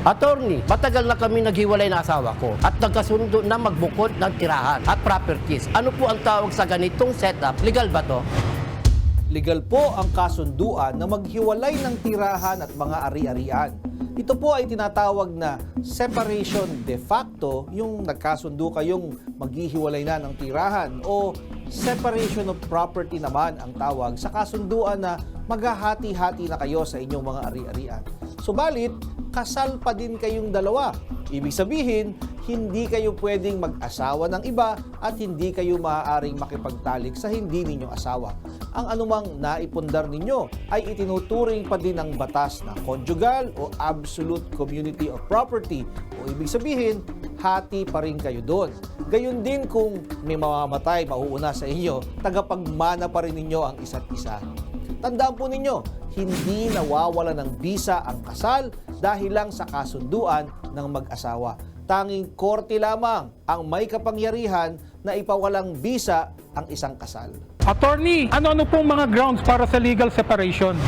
Attorney, matagal na kami naghiwalay na asawa ko at nagkasundo na magbukod ng tirahan at properties. Ano po ang tawag sa ganitong setup? Legal ba to? Legal po ang kasunduan na maghiwalay ng tirahan at mga ari-arian. Ito po ay tinatawag na separation de facto, yung nagkasundo kayong maghihiwalay na ng tirahan o separation of property naman ang tawag sa kasunduan na maghahati-hati na kayo sa inyong mga ari-arian. Subalit, kasal pa din kayong dalawa. Ibig sabihin, hindi kayo pwedeng mag-asawa ng iba at hindi kayo maaaring makipagtalik sa hindi ninyong asawa. Ang anumang naipundar ninyo ay itinuturing pa din ng batas na conjugal o absolute community of property o ibig sabihin, hati pa rin kayo doon. Gayun din kung may mamamatay mauuna sa inyo, tagapagmana pa rin ninyo ang isa't isa. Tandaan po ninyo, hindi nawawala ng bisa ang kasal dahil lang sa kasunduan ng mag-asawa. Tanging korte lamang ang may kapangyarihan na ipawalang bisa ang isang kasal. Attorney, ano-ano pong mga grounds para sa legal separation?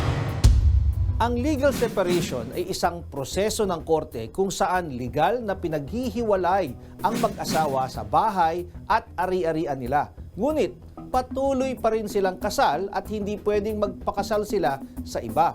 Ang legal separation ay isang proseso ng korte kung saan legal na pinaghihiwalay ang mag-asawa sa bahay at ari-arian nila. Ngunit patuloy pa rin silang kasal at hindi pwedeng magpakasal sila sa iba.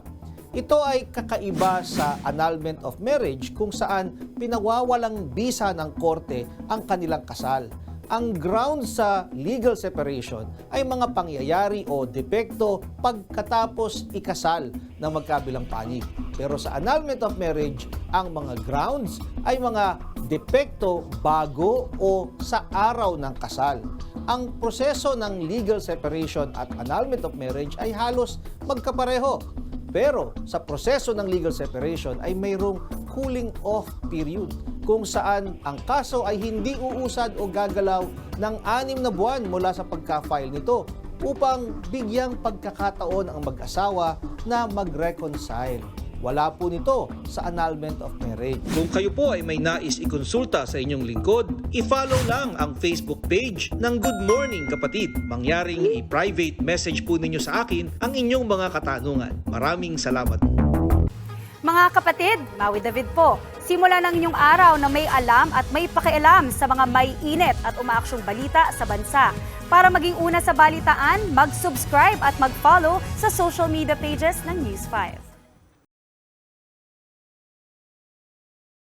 Ito ay kakaiba sa annulment of marriage kung saan pinawawalang bisa ng korte ang kanilang kasal. Ang ground sa legal separation ay mga pangyayari o depekto pagkatapos ikasal ng magkabilang panig. Pero sa annulment of marriage, ang mga grounds ay mga depekto bago o sa araw ng kasal. Ang proseso ng legal separation at annulment of marriage ay halos magkapareho. Pero sa proseso ng legal separation ay mayroong cooling off period kung saan ang kaso ay hindi uusad o gagalaw ng anim na buwan mula sa pagka-file nito upang bigyang pagkakataon ang mag-asawa na mag-reconcile. Wala po nito sa annulment of marriage. Kung kayo po ay may nais ikonsulta sa inyong lingkod, i-follow lang ang Facebook page ng Good Morning Kapatid. Mangyaring i-private message po ninyo sa akin ang inyong mga katanungan. Maraming salamat po. Mga kapatid, Maui David po. Simula ng inyong araw na may alam at may pakialam sa mga may init at umaaksyong balita sa bansa. Para maging una sa balitaan, mag-subscribe at mag-follow sa social media pages ng News 5.